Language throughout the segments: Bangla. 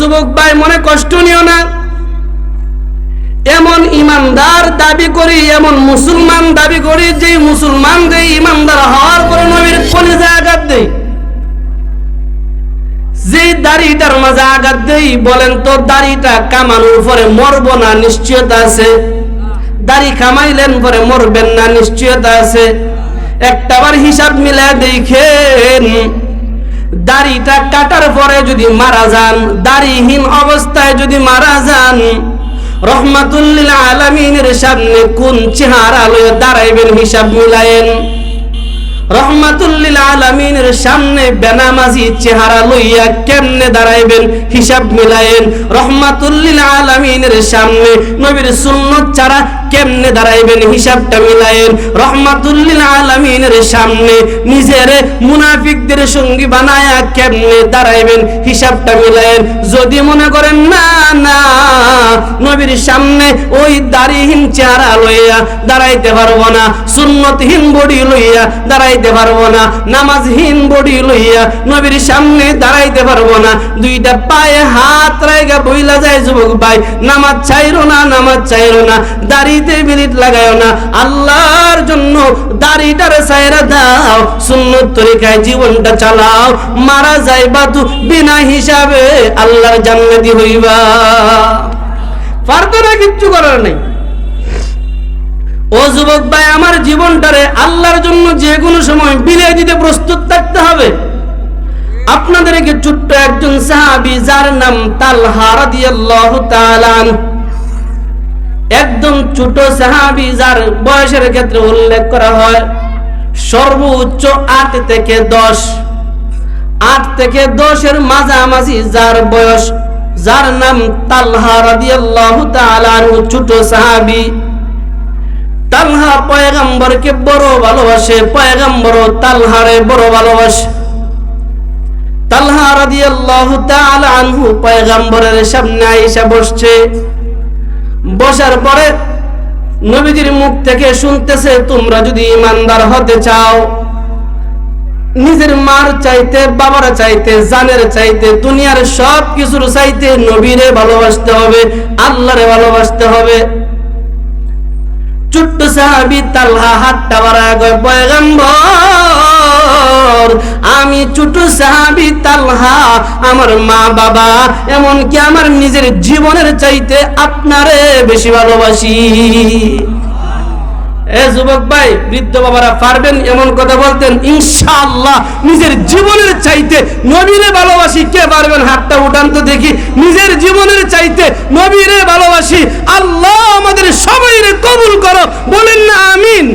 যুবক ভাই, মনে কষ্ট নিও না। এমন ইমানদার দাবি করি, এমন মুসলমান দাবি করি যে মুসলমান যে ইমানদার হওয়ার পরে নবীর কলিজা আঘাত দেয়। যে দাড়িটার মাঝে আঘাত দেই বলেন তো দাড়িটা কামানোর পরে মরব না নিশ্চয়তা আছে? দাড়ি কামাইলেন পরে মরবেন না নিশ্চয়তা আছে? একটাবার হিসাব মিলে দেখেন দাড়িটা কাটার পরে যদি মারা যান, দাড়িহীন অবস্থায় যদি মারা যান রহমাতুল্লিল আলমিনের সামনে কোন চেহারা লয়ে দাঁড়াইবেন হিসাব মিলায়েন। রহমাতুল্লিল সামনে বেনামাজি চেহারা লইয়া কেমনে দাঁড়াইবেন? হিসাব রহমাতুল্লিল সামনে নবীর সুন্নত কেমনে দাঁড়াইবেন? হিসাবটা মিলায়েন। রহমাতুল্লিল সামনে নিজের মুনাফিকদের সঙ্গী বানায়া কেমনে দাঁড়াইবেন? হিসাবটা মিলায়েন। যদি মনে করেন, না না। নবীর সামনে ওই দাড়িহীন চেহারা লইয়া দাঁড়াইতে পারব না। সুন্নতহীন বডি লইয়া দাঁড়াইতে পারব না। নামাজহীন বডি লইয়া নবীর সামনে দাঁড়াইতে পারব না। দুইটা পায়ে হাত রাইগা বইলা যায় যুবক ভাই। নামাজ চাইরো না, নামাজ চাইরো না। দাড়িতে বিলিট লাগায়ও না। আল্লাহর জন্য দাড়িটারে সাইরা দাও। সুন্নত তরিকায় জীবনটা চালাও। মারা যাইবা তু বিনা হিসাবে আল্লাহর জান্নাতি হইবা। পারতো না কিচ্ছু করার নেই। ও যুবক ভাই, আমার জীবনটারে আল্লাহর জন্য যে কোনো সময় বিলিয়ে দিতে প্রস্তুত থাকতে হবে। আপনাদেরকে ছোট্ট একজন সাহাবি, যার নাম তালহা রাদিয়াল্লাহু তাআলা আনহু। একদম ছোট সাহাবি, যার বয়সের ক্ষেত্রে উল্লেখ করা হয়, সর্বোচ্চ আট থেকে দশ। আট থেকে দশের মাঝামাঝি যার বয়স, যার নাম তালহা রাদিয়াল্লাহু তাআলা ছোট সাহাবি। তালহা পয়গাম্বরকে বড় ভালোবাসে, পয়গাম্বর তালহারে বড় ভালোবাসে। তালহা রাদিয়াল্লাহু তাআলা আনহু পয়গাম্বরের সামনে আয়েশা বসছে। বসার পরে নবীজির মুখ থেকে শুনতেছে, তোমরা যদি ইমানদার হতে চাও, নিজের মার চাইতে, বাবার চাইতে, জানের চাইতে, দুনিয়ার সব কিছুর চাইতে নবীরে ভালোবাসতে হবে, আল্লাহরে ভালোবাসতে হবে। ছোট্ট সাহাবি তালহা হাতটা বাড়ায় গয় পয়গম্বর। আমি ছোট সাহাবি তালহা, আমার মা বাবা, এমনকি আমার নিজের জীবনের চাইতে আপনারে বেশি ভালোবাসি। এ যুবক ভাই বৃদ্ধ বাবারা পারবেন এমন কথা বলতেন ইনশাআল্লাহ নিজের জীবনের চাইতে নবীরে ভালোবাসি কে পারবেন হাতটা উঠান তো দেখি নিজের জীবনের চাইতে নবীরে ভালোবাসি আল্লাহ আমাদের সবাইরে কবুল করো বলেন না আমিন।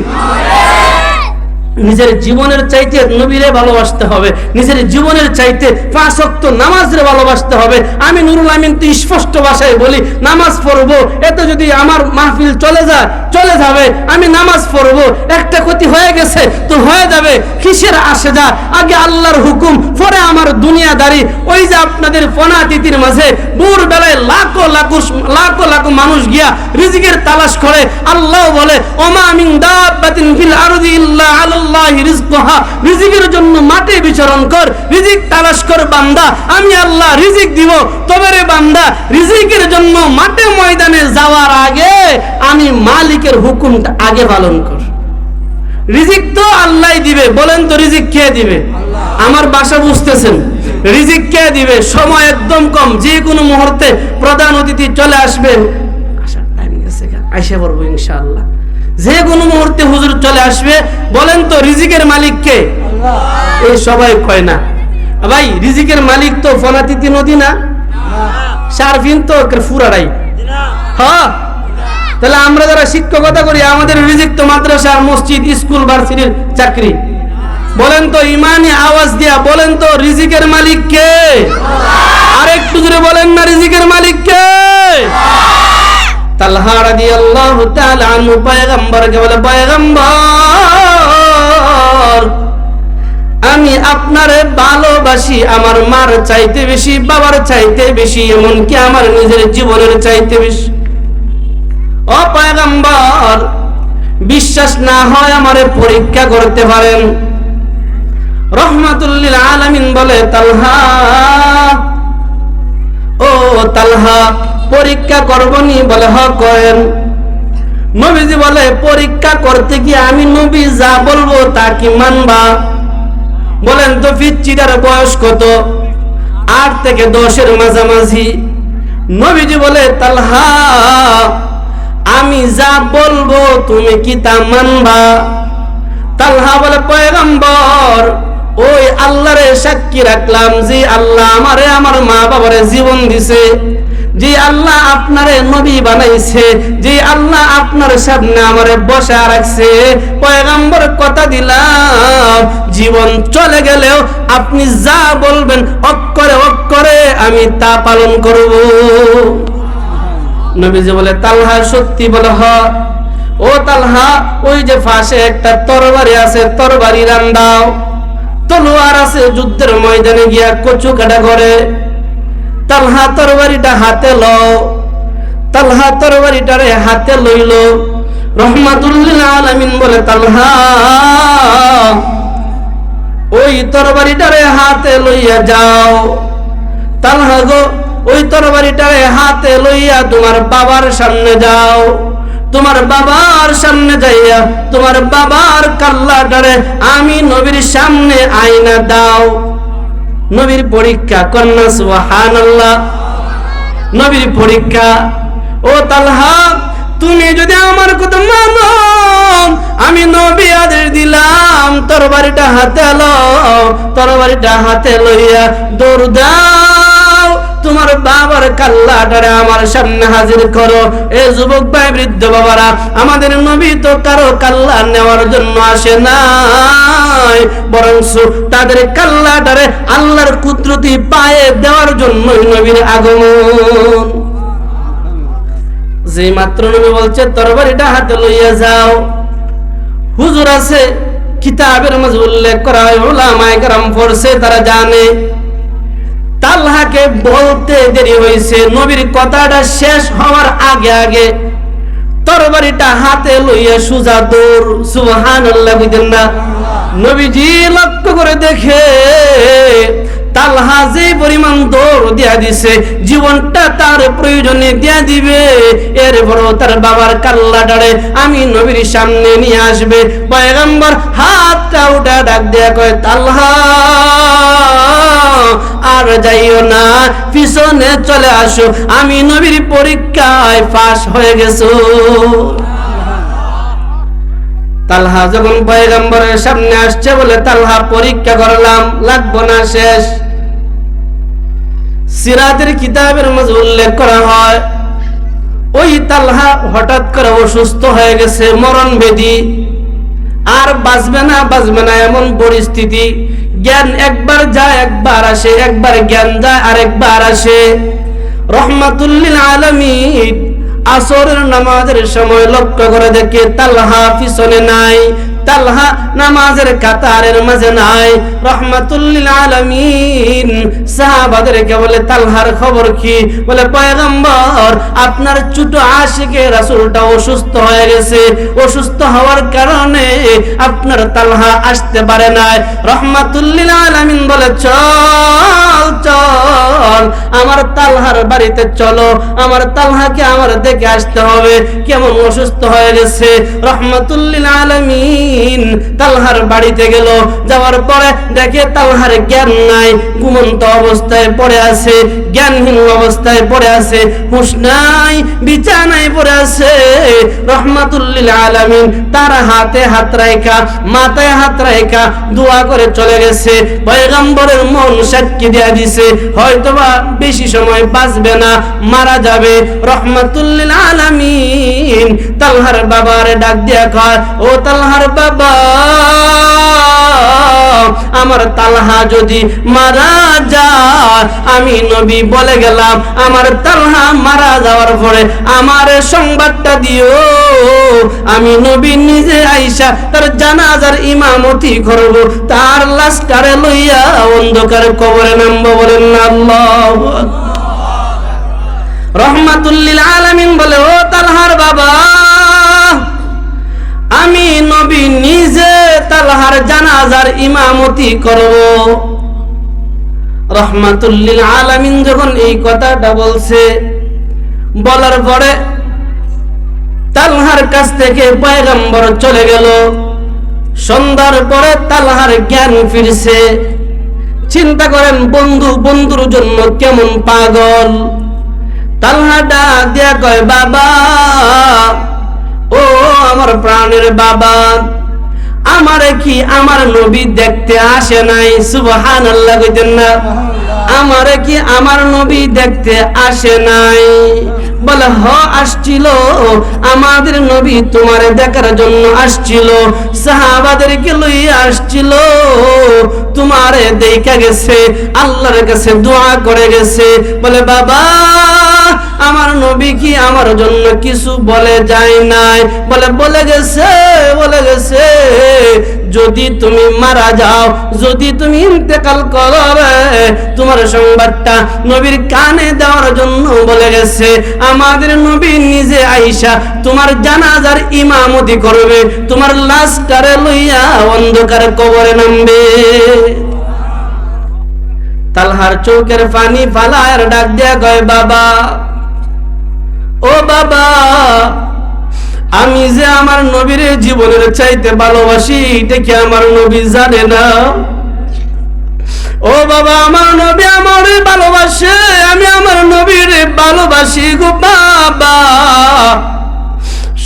নিজের জীবনের চাইতে নবীরে ভালোবাসতে হবে নিজের জীবনের চাইতে পাঁচ অক্ত নামাজরে ভালোবাসতে হবে। আমি নুরুল আমিন তো স্পষ্ট ভাষায় বলি নামাজ পড়ব এতে যদি আমার মাহফিল চলে যায় চলে যাবে, আমি নামাজ পড়ব, একটা ক্ষতি হয়ে গেছে, তো হয়ে যাবে, কিসের আসে যা আগে আল্লাহর হুকুম, পরে আমার দুনিয়াদারি। ওই যে আপনাদের ফনা তিথির মাঝে দূর বেলায় লাখো লাখো লাখো লাখো মানুষ গিয়া রিজিকের তালাশ করে, আল্লাহ বলে আমি আল্লাহ রিজিক দিব, তবে রে বান্দা, রিজিকের জন্য মাঠে ময়দানে যাওয়ার আগে আমি মালিকের হুকুমটা আগে পালন কর। রিজিক তো আল্লাহ দিবে, বলেন তো রিজিক কে দিবে? আমার বাসা বুঝতেছেন, রিজিক কে দিবে? সময় একদম কম যে কোনো মুহূর্তে প্রধান অতিথি চলে আসবে। আসার পড়ব ইনশাআল্লাহ। যে কোনো মুহূর্তে হুজুর চলে আসবে, বলেন তো রিজিকের মালিক কে? এই সবাই কয় না। ভাই, রিজিকের মালিক তো ফনাতিথি নদী না? সারফিন তো ফুরারাই। হ্যাঁ তাহলে আমরা যারা শিক্ষকতা করি, আমাদের রিজিক তো মাদ্রাসা মসজিদ, স্কুল, ভার্সিটির চাকরি। বলেন তো, ইমানি আওয়াজ দিয়া বলেন তো, রিজিকের মালিক কে? আর একটু জোরে বলেন না, রিজিকের মালিক কে? তালহা রাদিয়াল্লাহু তাআলা আনহু পয়গম্বরকে বলে, পয়গম্বর, আমি আপনারে ভালোবাসি, আমার মার চাইতে বেশি, বাবার চাইতে বেশি, এমনকি আমার নিজের জীবনের চাইতে বেশি। ও পয়গম্বর, বিশ্বাস না হয় আমারে পরীক্ষা করতে পারেন। রহমাতুল্লিল আলামিন বলে, তালহা, ও তালহা, পরীক্ষা করবনি বলে হ করেন। নবীজি বলে, পরীক্ষা করতে গিয়ে আমি নবী যা বলব তা কি মানবা? বলেন তো ফিচ্চিটার বয়স কত? আট থেকে দশের মাঝামাঝি। নবীজি বলে, তালহা আমি যা বলব তুমি কি তা মানবা? তালহা বলে, পয়গম্বর, ওই আল্লাহরে সাক্ষী রাখলাম যে আল্লাহ আমারে আমার মা বাবারে জীবন দিছে। যে আল্লাহ আপনারে নবী বানাইছে। যে আল্লাহ আপনার সামনে আমারে বসা রাখছে। পয়গম্বর কথা দিলাম, জীবন চলে গেলেও আপনি যা বলবেন অক্ষরে অক্ষরে আমি তা পালন করব। নবীজি বলে, তালহা সত্যি বলে হ। ও তালহা, ওই যে ফাঁসে একটা তরবারি আছে, তরবারি রান্দাও। তলোয়ার আছে যুদ্ধের ময়দানে গিয়া কচু কাটা করে তালহা তরবারিটা হাতে লও। তালহা তরবারিটারে হাতে লইল। রহমাতুল্লিল আলামিন বলে, তালহা, ওই তরবারিটারে হাতে লইয়া যাও। তালহা গো ওই তরবারিটারে হাতে লইয়া তোমার বাবার সামনে যাও। তোমার বাবার সামনে যাইয়া তোমার বাবার কাল্লাটারে আমি নবীর সামনে আইনা দাও। নবীর পরীক্ষা কন্যা, সুবহানাল্লাহ। নবীর পরীক্ষা, ও তালহা, তুমি যদি আমার কথা মানো, আমি নবী আদেশ দিলাম, তরবারিটা হাতে লও তরবারিটা হাতে লইয়া দৌড় দাও। তোমার বাবার কাল্লাটারে আমার সামনে হাজির করো। এ যুবক ভাই, বৃদ্ধ বাবারা, আমাদের নবী তো কারও কাল্লা নেওয়ার জন্য আসে নাই তাদের কাল্লাটারে আল্লাহর কুদরতি পায়ে দেওয়ার নবীর আগমন। যে মাত্র নবী বলছে, তরবারিটা হাতে লইয়া যাও। হুজুর আছে, কিতাবের মাঝে উল্লেখ করা হয় ওলামায়ে পড়ছে, তারা জানে। তালহাকে বলতে দেরি হয়েছে। নবীর কথাটা শেষ হওয়ার আগে আগে তরবারিটা হাতে লইয়া সুজা দৌড়। সুবহানাল্লাহ বুঝেন না? নবীজি লক্ষ্য করে দেখে তালহা যে পরিমাণ দৌড় দিয়া দিছে, জীবনটা তার প্রয়োজনে দিয়া দিবে। এর বড় তার বাবার কাল্লা ডারে আমি নবীর সামনে নিয়ে আসবে। পয়গম্বর হাতটা উঠা ডাক দেয়া কয়, তালহা! আর যাইও না, পিছনে চলে আসো। আমি নবীর পরীক্ষায় পাশ হয়ে গেছো। তালহা যখন পয়গম্বরের সামনে আসছে বলে তালহা পরীক্ষা করলাম, লাগবো না শেষ। সিরাতের কিতাবের মাঝে উল্লেখ করা হয়, ওই তালহা হঠাৎ করে অসুস্থ হয়ে গেছে, মরণ বেদি। আর বাঁচবে না বাঁচবে না এমন পরিস্থিতি জ্ঞান একবার যায়, একবার আসে, একবার জ্ঞান যায় আর একবার আসে রহমাতুল্লিল আলমিন আসরের নামাজের সময় লক্ষ্য করে দেখে তালহা পিছনে নাই। তালহা নামাজের কাতারের মাঝে নাই। রহমাতুল্লিল আলামিন। সাহাবাদেরকে বলে, তালহার খবর কি? বলে, পয়গম্বর, আপনার ছোট আশিকে রাসূলটা অসুস্থ হয়ে গেছে। অসুস্থ হওয়ার কারণে আপনার তালহা আসতে পারে নাই। রহমাতুল্লিল আলামিন বলে, চল চল, আমার তালহার বাড়িতে চলো। আমার তালহাকে আমার দেখে আসতে হবে। কেমন অসুস্থ হয়ে গেছে। রহমাতুল্লিল আলামিন তালহার বাড়িতে গেল, যাওয়ার পরে দেখে তালহার জ্ঞান নাই, ঘুমন্ত অবস্থায় পড়ে আছে, জ্ঞানহীন অবস্থায় পড়ে আছে, হুঁশ নাই, বিছানায় পড়ে আছে। রহমাতুল্লিল আলামিন তার হাতে হাত রাইখা, মাথায় হাত রাইখা, দোয়া করে চলে গেছে। পয়গম্বরের মন সাক্ষী দেয়া দিছে, হয়তোবা বেশি সময় বাঁচবে না, মারা যাবে। রহমাতুল্লিল আলামিন তালহার বাবার ডাক দিয়া কয়, ও তালহার আমার তালহা যদি মারা যায়, আমি নবী বলে গেলাম, আমার তালহা মারা যাওয়ার পরে আমার সংবাদটা দিও। আমি নবী নিজে আইসা তার জানাজার ইমামতি করব, তার লাশটারে লইয়া অন্ধকার কবরে নামবো বলেন আল্লাহ রহমাতুল্লিল আলামিন বলে, ও তালহার বাবা আমি নবী নিজে তালহার জানাজার ইমামতি করব। রহমাতুল্লিল আলামিন যখন এই কথাটা বলছে, বলার পরে তালহার কাছ থেকে পয়গম্বর চলে গেল। সন্ধ্যার পরে তালহার জ্ঞান ফিরছে। চিন্তা করেন, বন্ধু, বন্ধুর জন্য কেমন পাগল? তালহা ডাক দিয়া কয়, বাবা ও আমার প্রাণের বাবা, আমারে কি আমার নবী দেখতে আসে নাই? সুবহান আল্লাহ কইতেন না। আমারে কি আমার নবী দেখতে আসে নাই? বলে, হ, আসছিল। আমাদের নবী তোমারে দেখার জন্য আসছিল। সাহাবাদের সাহাবাদেরকে লই আসছিল। তোমারে দেখা গেছে, আল্লাহর কাছে দোয়া করে গেছে। বলে, বাবা আমার নবী কি আমার জন্য কিছু বলে যায় নাই? বলে বলে গেছে বলে গেছে যদি তুমি মারা যাও যদি তুমি ইন্তেকাল করো রে, তোমার সংবাদটা নবীর কানে দেওয়ার জন্য বলে গেছে। আমাদের নবী নিজে আইসা তোমার জানাজার ইমামতি করবে তোমার লাশটারে লইয়া অন্ধকার কবরে নামবে। তালহার চৌকের পানি ফালায় ডাক দিয়া কয় বাবা ও বাবা, আমি যে আমার নবীর জীবনের চাইতে ভালোবাসি, এটা কি আমার নবী জানে না? ও বাবা, আমার নবী আমার ভালোবাসে, আমি আমার নবীর ভালোবাসি গো বাবা।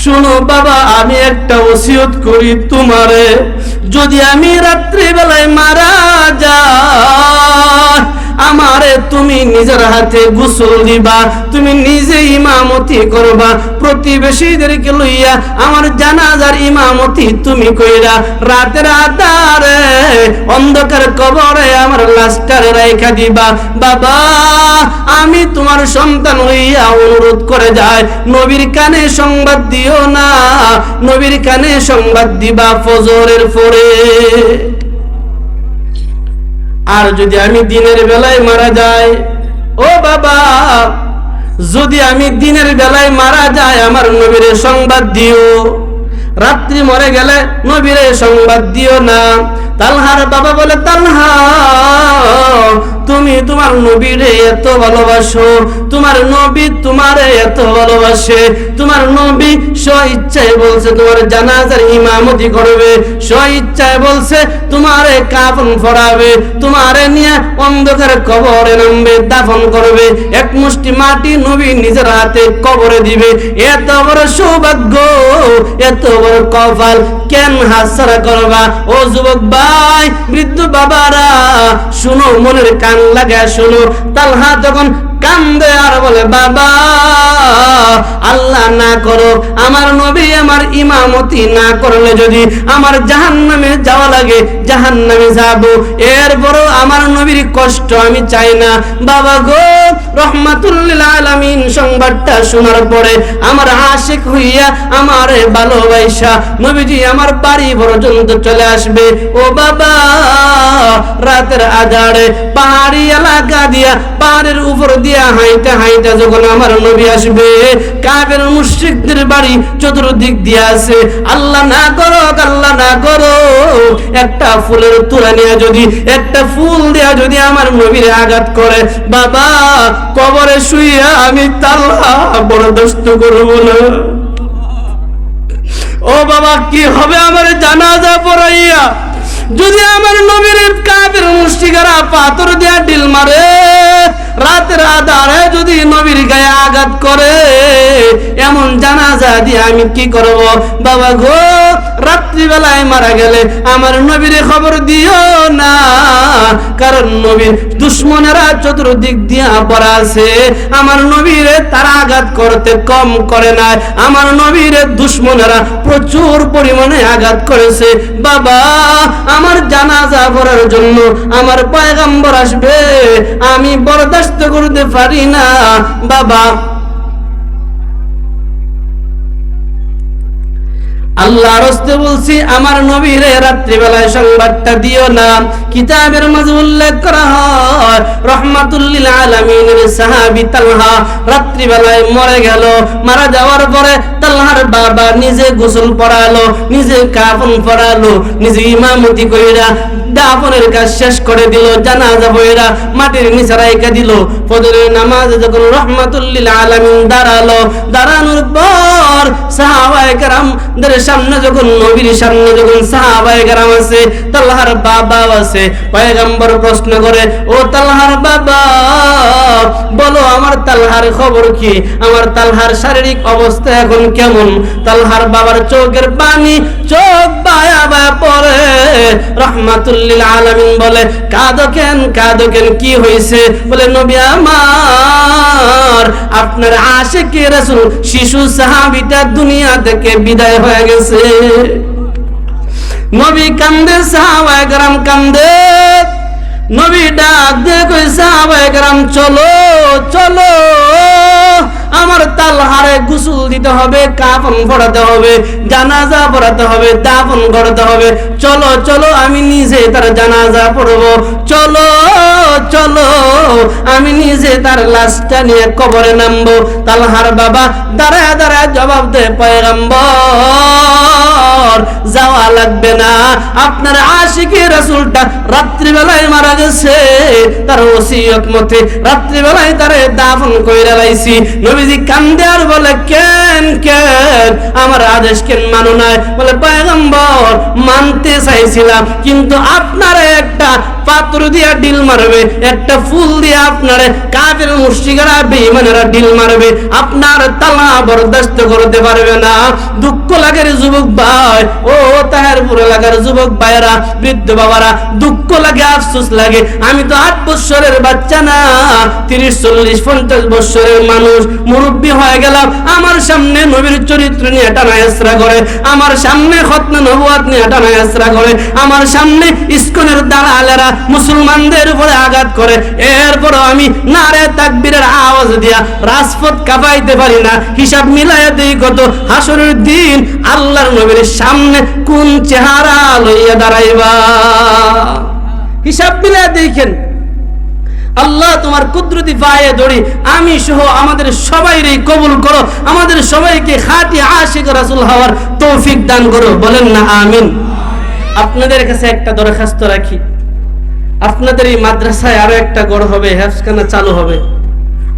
শোনো বাবা, আমি একটা ওসিয়ত করি তোমারে, যদি আমি রাত্রিবেলায় মারা যাই আমারে তুমি নিজের হাতে গোসল দিবা, তুমি নিজে ইমামতি করবা। প্রতিবেশীদেরকে লইয়া আমার জানাজার ইমামতি তুমি কইরা রাতের আধারে অন্ধকার কবরে আমার লাশটারে রেখা দিবা। বাবা, আমি তোমার সন্তান হইয়া অনুরোধ করে যায় নবীর কানে সংবাদ দিও না, নবীর কানে সংবাদ দিবা ফজরের পরে। আর যদি আমি দিনের বেলায় মারা যাই, ও বাবা, যদি আমি দিনের বেলায় মারা যাই, আমার নবীরে সংবাদ দিও। রাত্রি মরে গেলে নবীরে সংবাদ দিও না। তালহার বাবা বলে, তালহা, তুমি তোমার নবীরে এত ভালোবাসো, তোমার নবী তোমারে এত ভালোবাসে, তোমার নবী স্ব ইচ্ছায় বলছে, তোমার জানাজার ইমামতি করবে স্ব ইচ্ছায় বলছে, তোমারে কাফন ফরাবে, তোমারে নিয়ে অন্ধকার কবরে নামবে, দাফন করবে। এক মুষ্টি মাটি নবী নিজের হাতে কবরে দিবে। এত বড় সৌভাগ্য, এত কপাল কেন হাসারা করবা? ও যুবক ভাই, বৃদ্ধ বাবারা, শুনো, মনের কান লাগা শুনো। তালহা তখন কান্দে আর বলে, বাবা, আল্লাহ না করো আমার নবী আমার ইমামতি না করলে যদি আমার জাহান নামে যাওয়া লাগে জাহান নামে যাব। এরপরও আমার নবীর কষ্ট আমি চাই না। বাবা গো রহমাতুল্লিল আলামিন সংবাদটা শোনার পরে আমার আশিক হইয়া আমার ভালোবাসা নবীজি আমার বাড়ি পর্যন্ত চলে আসবে। ও বাবা, রাতের পাহাড়ি এলাকা দিয়া, পাহাড়ের উপর দিয়া যখন আমার নবী আসবে কাবের মুশরিকদের বাড়ি চতুর্দিক দিয়া আছে। আল্লাহ না করো আল্লাহ না করো একটা ফুলের তুলা নিয়ে যদি, একটা ফুল দেয়া যদি আমার নবীর আঘাত করে, বাবা কবরে শুইয়া আমি তাল্লা বরদস্ত করব না। ও বাবা, কি হবে আমার জানাজা পড়াইয়া? যদি আমার নবীর কাদের মুষ্টিকারা পাথর দিয়া ডিল মারে, রাতের আধারে যদি নবীর গায়ে আঘাত করে, এমন জানাজা দিয়ে আমি কি করব? বাবা গো রাত্রিবেলায় মারা গেলে আমার নবীর খবর দিও না। কারণ নবীর দুশ্মনেরা চতুর্দিক দিয়া পড়া আছে। আমার নবীরে তারা আঘাত করতে কম করে না আমার নবীরে দুশ্মনেরা প্রচুর পরিমাণে আঘাত করেছে। বাবা, আমার জানাজা পড়ার জন্য আমার পয়গাম্বর আসবে। আমি বরদাস্ত করতে পারি না। বাবা আল্লাহ রস্তে বলছি, আমার রাত্রিবেলায় সংবাদটা দিও না। কিতাবের মাঝে উল্লেখ করা হয় রহমাতুল্লিল আলমিনের সাহাবি তালহা রাত্রিবেলায় মরে গেল। মারা যাওয়ার পরে তালহার বাবা নিজে গোসল পড়ালো নিজে কাফন পড়ালো নিজে ইমামতি কইরা দাফনের কাজ শেষ করে দিল, জানাজা বইরা মাটির নিচে রাইকা দিল। ফজরের নামাজে যখন রহমাতুল্লিল আলামিন দাঁড়াল, দাঁড়ানোর পর সাহাবায়ে কেরামদের সামনে যখন, নবীর সামনে যখন সাহাবায়ে কেরাম আছে তাল্লাহার বাবা আছে, পয়গম্বর প্রশ্ন করে, ও তাল্লাহার বাবা, বলো আমার তালহার খবর কি? আমার তালহার শারীরিক অবস্থা এখন কেমন? তালহার বাবার চোখের পানি চোখ বায়া বায়া পড়ে রহমাতুল্লিল আলামিন বলে কাঁদো কেন কাঁদো কেন কি হয়েছে বলে নবী আমার আপনার আশেকে রাসূল শিশু সাহাবিটা দুনিয়া থেকে বিদায় হয়ে গেছে নবী কান্দে সাহাবায়ে کرام কান্দে নবী ডাক দিয়ে কই চলো চলো। আমার তালহারে গুসুল দিতে হবে, কাফন পড়াতে হবে, জানাজা পড়াতে হবে, দাফন করতে হবে। চলো চলো, আমি নিজে তার জানাজা পড়ব। চলো চলো, আমি নিজে তার লাশটা নিয়ে কবরে নামবো। তালহার বাবা দাঁড়ায় দাঁড়ায় জবাব দে পয়গম্বর। যাওয়া লাগবে না। আপনার আশিকি রাসূলটা রাত্রিবেলায় মারা গেছে। তার ওসিয়ত মতে রাত্রিবেলায় তারে দাফন কইরা লাইছি। নবীজি কান্দে আর বলে, কেন কেন? আমার আদেশ কেন মানো নাই? বলে, পয়গম্বর, মানতে চাইছিলাম, কিন্তু আপনারে একটা পাত্র দিয়া ডিল মারবে, একটা ফুল দিয়ে আপনার কাফের মুশরিকরা বেঈমানেরা ডিল মারবে। আপনার তালা বরদাস্ত করতে পারবে না। দুঃখ লাগে রে যুবক মুরব্বী হয়ে গেলাম। আমার সামনে নবীর চরিত্র নিয়ে টানা এসরা করে। আমার সামনে খতনা নবুয়াত নিয়ে টানা এসরা করে। আমার সামনে ইস্কনের দালালেরা মুসলমানদের উপরে আঘাত করে। এরপরও আমি নারে তাকবীরের আওয়াজ দিয়া রাজপথ কাঁপাইতে পারি না। হিসাব মিলাইয়া দেই কত হাসরের দিন আল্লাহর নবীর সামনে কোন চেহারা লইয়া দাঁড়াইবা? হিসাব মিলাইয়া দেখেন। আল্লাহ তোমার কুদরতি পায়ে ধরি, আমি সহ আমাদের সবাইরে কবুল করো, আমাদের সবাইকে খাঁটি আশিক রাসূল হওয়ার তৌফিক দান করো। বলেন না, আমিন। আপনাদের কাছে একটা দরখাস্ত রাখি। আপনাদের এই মাদ্রাসায় আরও একটা গড় হবে হেফসখানা চালু হবে।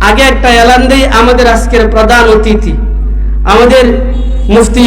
আগে একটা এলান দেই, আমাদের আজকের প্রধান অতিথি। আমাদের মুফতি